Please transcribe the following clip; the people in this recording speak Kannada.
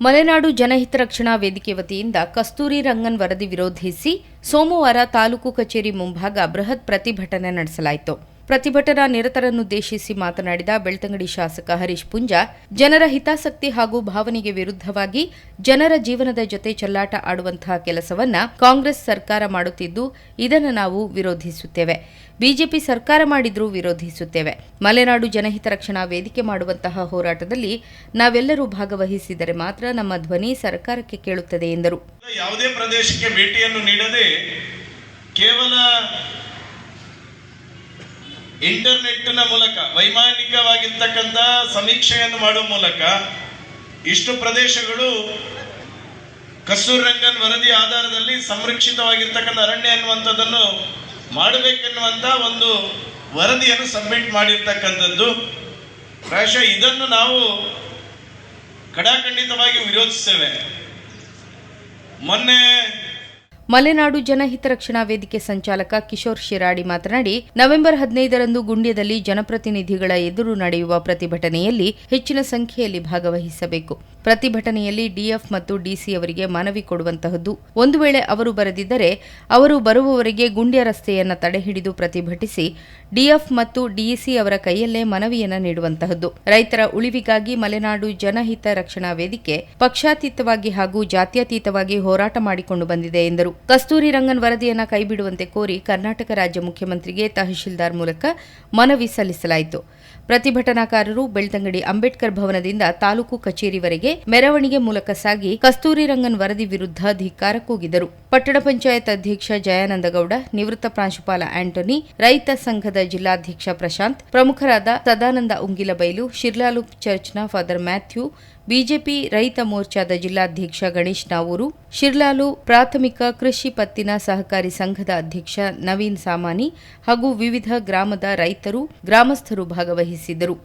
ಮಲೆನಾಡು ಜನಹಿತ ರಕ್ಷಣಾ ವೇದಿಕೆ ವತಿಯಿಂದ ಕಸ್ತೂರಿ ರಂಗನ್ ವರದಿ ವಿರೋಧಿಸಿ ಸೋಮವಾರ ತಾಲೂಕು ಕಚೇರಿ ಮುಂಭಾಗ ಬೃಹತ್ ಪ್ರತಿಭಟನೆ ನಡೆಸಲಾಯಿತು. ಪ್ರತಿಭಟನಾ ನಿರತರನ್ನುದ್ದೇಶಿಸಿ ಮಾತನಾಡಿದ ಬೆಳ್ತಂಗಡಿ ಶಾಸಕ ಹರೀಶ್ ಪುಂಜಾ, ಜನರ ಹಿತಾಸಕ್ತಿ ಹಾಗೂ ಭಾವನೆಗೆ ವಿರುದ್ಧವಾಗಿ ಜನರ ಜೀವನದ ಜೊತೆ ಚೆಲ್ಲಾಟ ಆಡುವಂತಹ ಕೆಲಸವನ್ನ ಕಾಂಗ್ರೆಸ್ ಸರ್ಕಾರ ಮಾಡುತ್ತಿದ್ದು, ಇದನ್ನು ನಾವು ವಿರೋಧಿಸುತ್ತೇವೆ. ಬಿಜೆಪಿ ಸರ್ಕಾರ ಮಾಡಿದ್ರೂ ವಿರೋಧಿಸುತ್ತೇವೆ. ಮಲೆನಾಡು ಜನಹಿತ ರಕ್ಷಣಾ ವೇದಿಕೆ ಮಾಡುವಂತಹ ಹೋರಾಟದಲ್ಲಿ ನಾವೆಲ್ಲರೂ ಭಾಗವಹಿಸಿದರೆ ಮಾತ್ರ ನಮ್ಮ ಧ್ವನಿ ಸರ್ಕಾರಕ್ಕೆ ಕೇಳುತ್ತದೆ ಎಂದರು. ಯಾವುದೇ ಪ್ರದೇಶಕ್ಕೆ ಭೇಟಿಯನ್ನು ನೀಡದೆ ಕೇವಲ ಇಂಟರ್ನೆಟ್ನ ಮೂಲಕ, ವೈಮಾನಿಕವಾಗಿರ್ತಕ್ಕಂಥ ಸಮೀಕ್ಷೆಯನ್ನು ಮಾಡುವ ಮೂಲಕ ಇಷ್ಟು ಪ್ರದೇಶಗಳು ಕಸೂರ್ ರಂಗನ್ ವರದಿ ಆಧಾರದಲ್ಲಿ ಸಂರಕ್ಷಿತವಾಗಿರ್ತಕ್ಕಂಥ ಅರಣ್ಯ ಅನ್ನುವಂಥದ್ದನ್ನು ಮಾಡಬೇಕೆನ್ನುವಂಥ ಒಂದು ವರದಿಯನ್ನು ಸಬ್ಮಿಟ್ ಮಾಡಿರ್ತಕ್ಕಂಥದ್ದು. ಪ್ರಾಯಶಃ ಇದನ್ನು ನಾವು ಕಡಾಖಂಡಿತವಾಗಿ ವಿರೋಧಿಸ್ತೇವೆ. ಮೊನ್ನೆ ಮಲೆನಾಡು ಜನಹಿತ ರಕ್ಷಣಾ ವೇದಿಕೆ ಸಂಚಾಲಕ ಕಿಶೋರ್ ಶಿರಾಡಿ ಮಾತನಾಡಿ, ನವೆಂಬರ್ ಹದಿನೈದರಂದು ಗುಂಡ್ಯದಲ್ಲಿ ಜನಪ್ರತಿನಿಧಿಗಳ ಎದುರು ನಡೆಯುವ ಪ್ರತಿಭಟನೆಯಲ್ಲಿ ಹೆಚ್ಚಿನ ಸಂಖ್ಯೆಯಲ್ಲಿ ಭಾಗವಹಿಸಬೇಕು. ಪ್ರತಿಭಟನೆಯಲ್ಲಿ ಡಿಎಫ್ ಮತ್ತು ಡಿಸಿ ಅವರಿಗೆ ಮನವಿ ಕೊಡುವಂತಹದ್ದು. ಒಂದು ವೇಳೆ ಅವರು ಬರೆದಿದ್ದರೆ, ಅವರು ಬರುವವರೆಗೆ ಗುಂಡ್ಯ ರಸ್ತೆಯನ್ನು ತಡೆಹಿಡಿದು ಪ್ರತಿಭಟಿಸಿ, ಡಿಎಫ್ ಮತ್ತು ಡಿಸಿ ಅವರ ಕೈಯಲ್ಲೇ ಮನವಿಯನ್ನು ನೀಡುವಂತಹದ್ದು. ರೈತರ ಉಳಿವಿಗಾಗಿ ಮಲೆನಾಡು ಜನಹಿತ ರಕ್ಷಣಾ ವೇದಿಕೆ ಪಕ್ಷಾತೀತವಾಗಿ ಹಾಗೂ ಜಾತ್ಯತೀತವಾಗಿ ಹೋರಾಟ ಮಾಡಿಕೊಂಡು ಬಂದಿದೆ ಎಂದರು. ಕಸ್ತೂರಿ ರಂಗನ್ ವರದಿಯನ್ನು ಕೈಬಿಡುವಂತೆ ಕೋರಿ ಕರ್ನಾಟಕ ರಾಜ್ಯ ಮುಖ್ಯಮಂತ್ರಿಗೆ ತಹಶೀಲ್ದಾರ್ ಮೂಲಕ ಮನವಿ ಸಲ್ಲಿಸಲಾಯಿತು. ಪ್ರತಿಭಟನಾಕಾರರು ಬೆಳ್ತಂಗಡಿ ಅಂಬೇಡ್ಕರ್ ಭವನದಿಂದ ತಾಲೂಕು ಕಚೇರಿವರೆಗೆ ಮೆರವಣಿಗೆ ಮೂಲಕ ಸಾಗಿ ಕಸ್ತೂರಿ ರಂಗನ್ ವರದಿ ವಿರುದ್ಧ ಧಿಕ್ಕಾರ ಕೂಗಿದರು. ಪಟ್ಟಣ ಪಂಚಾಯತ್ ಅಧ್ಯಕ್ಷ ಜಯಾನಂದಗೌಡ, ನಿವೃತ್ತ ಪ್ರಾಂಶುಪಾಲ ಆಂಟೋನಿ, ರೈತ ಸಂಘದ ಜಿಲ್ಲಾಧ್ಯಕ್ಷ ಪ್ರಶಾಂತ್, ಪ್ರಮುಖರಾದ ಸದಾನಂದ ಉಂಗಿಲಬೈಲು, ಶಿರ್ಲಾಲು ಚರ್ಚ್ನ ಫಾದರ್ ಮ್ಯಾಥ್ಯೂ ಬಿಜೆಪಿ ರೈತ ಮೋರ್ಚಾದ ಜಿಲ್ಲಾಧ್ಯಕ್ಷ ಗಣೇಶ್ ನಾವೂರು, ಶಿರ್ಲಾಲು ಪ್ರಾಥಮಿಕ ಕೃಷಿ ಪತ್ತಿನ ಸಹಕಾರಿ ಸಂಘದ ಅಧ್ಯಕ್ಷ ನವೀನ್ ಸಾಮಾನಿ ಹಾಗೂ ವಿವಿಧ ಗ್ರಾಮದ ರೈತರು, ಗ್ರಾಮಸ್ಥರು ಭಾಗವಹಿಸಿದ್ದರು.